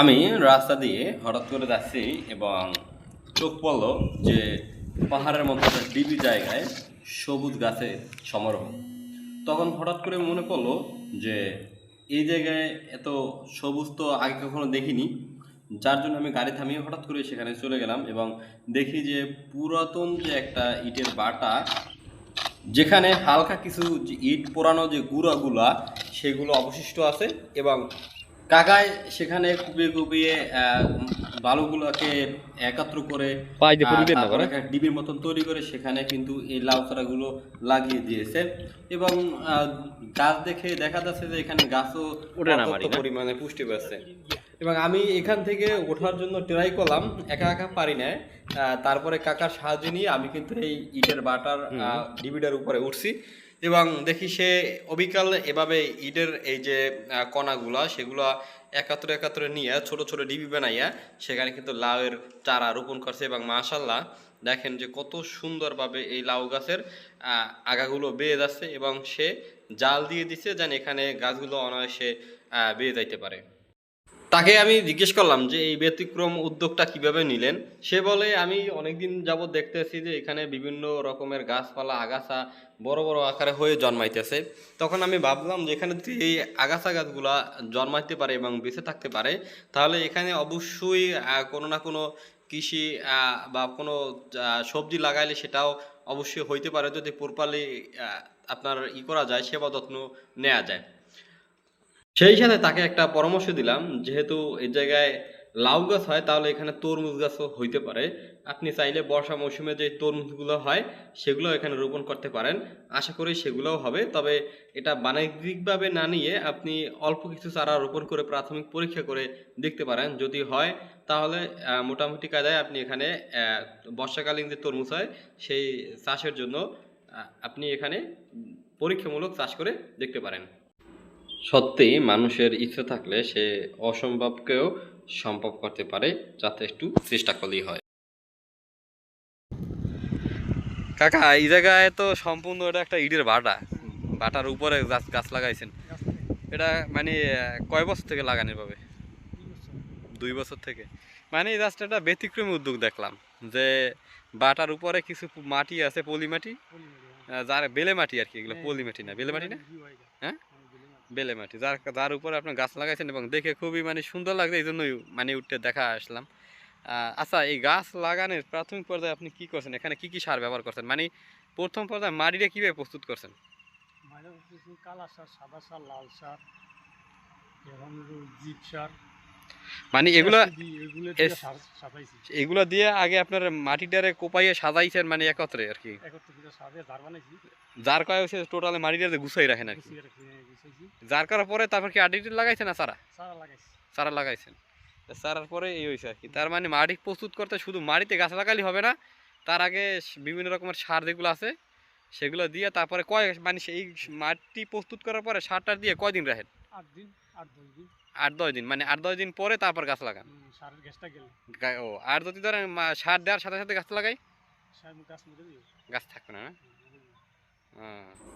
আমি রাস্তা দিয়ে হঠাৎ করে যাচ্ছি এবং চোখ পড়ল যে পাহাড়ের মধ্যে একটা ডিবি জায়গায় সবুজ গাছে সমারোহ। তখন হঠাৎ করে মনে পড়ল যে এই জায়গায় এত সবুজ তো আগে কখনো দেখিনি। যার জন্য আমি গাড়ি থামিয়ে হঠাৎ করে সেখানে চলে গেলাম এবং দেখি যে পুরাতন যে একটা ইটের বাটা, যেখানে হালকা কিছু ইট পোড়ানো যে গুঁড়াগুলা, সেগুলো অবশিষ্ট আছে এবং কাকায় সেখানে কুপিয়ে কুপিয়ে বালুগুলোকে একাত্র করে ডিবির মতন তৈরি করে সেখানে কিন্তু এই লাউ চারাগুলো লাগিয়ে দিয়েছে। এবং আহ, গাছ দেখে দেখা যাচ্ছে যে এখানে গাছও পরিমাণে পুষ্টি পাচ্ছে। এবং আমি এখান থেকে ওঠার জন্য ট্রাই করলাম একা একা পারি না তারপরে কাকার সাহায্য নিয়ে আমি কিন্তু এই ইটের বাটার ডিবিটার উপরে উঠছি। এবং দেখি সে অবিকাল এভাবে ইটের এই যে কণাগুলা সেগুলা একাত্তরে একাত্তরে নিয়ে ছোট ছোট ডিবি বানাইয়া সেখানে কিন্তু লাউয়ের চারা রোপণ করছে এবং মাশাল্লাহ দেখেন যে কত সুন্দরভাবে এই লাউ গাছের আগাগুলো বেয়ে যাচ্ছে এবং সে জাল দিয়ে দিচ্ছে যেন এখানে গাছগুলো অনায়াসে বেয়ে যাইতে পারে। তাকে আমি জিজ্ঞেস করলাম যে এই ব্যতিক্রম উদ্যোগটা কীভাবে নিলেন? সে বলে, আমি অনেকদিন যাবত দেখতেছি যে এখানে বিভিন্ন রকমের গাছপালা, আগাছা বড় বড় আকারে হয়ে জন্মাইতেছে। তখন আমি ভাবলাম যে এখানে যদি এই আগাছা গাছগুলা জন্মাইতে পারে এবং বেঁচে থাকতে পারে, তাহলে এখানে অবশ্যই কোনো না কোনো কৃষি বা কোনো সবজি লাগাইলে সেটাও অবশ্যই হইতে পারে যদি প্রপারলি আপনার ই করা যায়, সেবা যত্ন নেওয়া যায়। সেই সাথে তাকে একটা পরামর্শ দিলাম, যেহেতু এই জায়গায় লাউ গাছ হয়, তাহলে এখানে তরমুজ গাছও হইতে পারে। আপনি চাইলে বর্ষা মৌসুমে যে তরমুজগুলো হয়, সেগুলো এখানে রোপণ করতে পারেন। আশা করি সেগুলোও হবে, তবে এটা বাণিজ্যিকভাবে না নিয়ে আপনি অল্প কিছু চারা রোপণ করে প্রাথমিক পরীক্ষা করে দেখতে পারেন। যদি হয়, তাহলে মোটামুটি কায়দায় আপনি এখানে বর্ষাকালীন যে তরমুজ হয়, সেই চাষের জন্য আপনি এখানে পরীক্ষামূলক চাষ করে দেখতে পারেন। সত্যি মানুষের ইচ্ছে থাকলে সে অসম্ভবকেও সম্ভব করতে পারে যাতে একটু চেষ্টা করলেই হয়। কাকা এই জায়গায় তো সম্পূর্ণ এটা একটা ইটের বাটা। বাটার উপরে গাছ গাছ লাগাইছেন। এটা মানে কয় বছর থেকে লাগানোর পাবে দুই বছর থেকে। মানে এই গাছটা একটা ব্যতিক্রমী উদ্যোগ দেখলাম যে বাটার উপরে কিছু মাটি আছে পলি মাটি যার বেলে মাটি আর কি এগুলো পলি মাটি না? বেলে মাটি না? হ্যাঁ। বেলে মাটি। যার যার উপরে আপনি গাছ লাগাইছেন এবং দেখে খুবই মানে সুন্দর লাগছে এই জন্যই মানে উঠতে দেখা আসলাম। আচ্ছা এই গাছ লাগানোর প্রাথমিক পর্যায়ে আপনি কি করছেন? এখানে কি কি সার ব্যবহার করছেন? মানে প্রথম পর্যায়ে মাটিটা কীভাবে প্রস্তুত করছেন? কালা সার, সাদা সার, লাল সার, এবং জীব সার। মানে এগুলো এগুলো দিয়ে আগে আপনার মাটিটারে কোপাইয়ে সাজাইছেন মানে একত্রে আর কি? যার কয় হচ্ছে টোটালে মাটিটারে গুছাই রাখেন আর কি। যার করার পরে তারপর কি আডিটি লাগাইছেন না সারা সারা লাগাইছেন। তা চারার পরে এই হয়েছে আর কি। তার মানে মাটি প্রস্তুত করতে শুধু মাটিতে গাছ লাগালে হবে না তার আগে বিভিন্ন রকমের সার যেগুলো আছে সেগুলো দিয়ে তারপরে কয় মানে সেই মাটি প্রস্তুত করার পরে সারটা দিয়ে কয়দিন রাখেন? আট দিন আট দশ দিন। আট দশ দিন। মানে আট দশ দিন পরে তারপর গাছ লাগান। ও আর যদি ধরেন সার দেওয়ার সাথে সাথে গাছ লাগাই? গাছ থাকবে না না?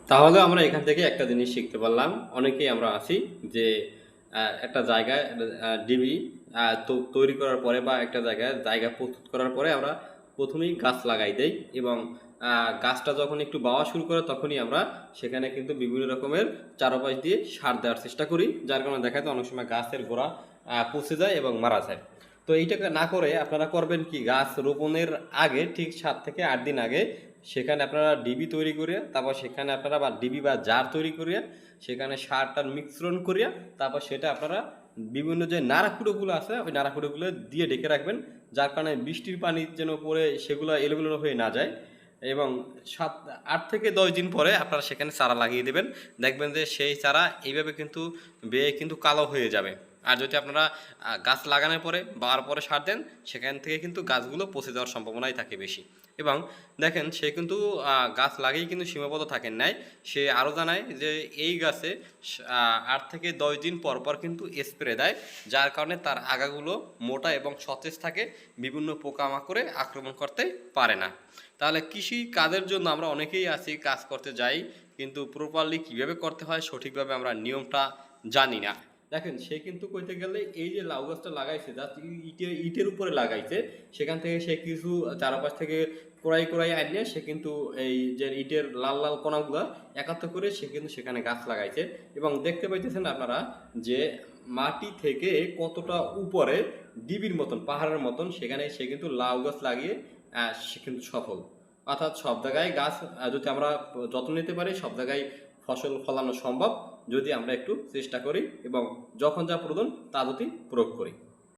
তাহলে আমরা এখান থেকে একটা জিনিস শিখতে পারলাম। অনেকেই আমরা আছি যে একটা জায়গায় ডিবি তৈরি করার পরে বা একটা জায়গায় জায়গা প্রস্তুত করার পরে আমরা প্রথমেই গাছ লাগাই দেই এবং গাছটা যখন একটু বাওয়া শুরু করে তখনই আমরা সেখানে কিন্তু বিভিন্ন রকমের চারপাশ দিয়ে সার দেওয়ার চেষ্টা করি, যার কারণে দেখা যায় অনেক সময় গাছের গোড়া পচে যায় এবং মারা যায়। তো এইটাকে না করে আপনারা করবেন কি, গাছ রোপণের আগে ঠিক সাত থেকে আট দিন আগে সেখানে আপনারা ডিবি তৈরি করিয়া, তারপর সেখানে আপনারা বা ডিবি বা জার তৈরি করিয়া, সেখানে সারটার মিশ্রণ করিয়া, তারপর সেটা আপনারা বিভিন্ন যে নাড়াকুড়োগুলো আছে, ওই নাড়াকুড়োগুলো দিয়ে ঢেকে রাখবেন। যার কারণে বৃষ্টির পানি যেন পরে সেগুলো এলোমেলো হয়ে না যায় এবং সাত, আট থেকে দশ দিন পরে আপনারা সেখানে চারা লাগিয়ে দেবেন। দেখবেন যে সেই চারা এইভাবে কিন্তু বেয়ে কিন্তু কালো হয়ে যাবে। আর যদি আপনারা গাছ লাগানোর পরে বার পরে সার দেন, সেখান থেকে কিন্তু গাছগুলো পচে যাওয়ার সম্ভাবনাই থাকে বেশি। এবং দেখেন, সে কিন্তু গাছ লাগিয়ে কিন্তু সীমাবদ্ধ থাকেন নাই। সে আরও জানায় যে এই গাছে আট থেকে দশ দিন পর পর কিন্তু স্প্রে দেয়, যার কারণে তার আগাগুলো মোটা এবং সতেজ থাকে, বিভিন্ন পোকামাকড়ে আক্রমণ করতে পারে না। তাহলে কৃষি কাজের জন্য আমরা অনেকেই আছি, কাজ করতে যাই, কিন্তু প্রপারলি কীভাবে করতে হয়, সঠিকভাবে আমরা নিয়মটা জানি না। দেখেন, সে কিন্তু কইতে গেলে এই যে লাউ গাছটা লাগাইছে জাস্ট ইটের ইটের উপরে লাগাইছে, সেখান থেকে সে কিছু চারপাশ থেকে কোড়াই কোড়াই আনিয়ে সে কিন্তু এই যে ইটের লাল লাল কোনাগুলো একাত্র করে সে কিন্তু সেখানে গাছ লাগাইছে। এবং দেখতে পাইতেছেন আপনারা যে মাটি থেকে কতটা উপরে ডিবির মতন, পাহাড়ের মতন, সেখানে সে কিন্তু লাউ গাছ লাগিয়ে সে কিন্তু সফল। অর্থাৎ সব জায়গায় গাছ যদি আমরা যত্ন নিতে পারি, সব জায়গায় ফসল ফলানো সম্ভব যদি আমরা একটু চেষ্টা করি এবং যখন যা প্রয়োজন তা যদি প্রয়োগ করি।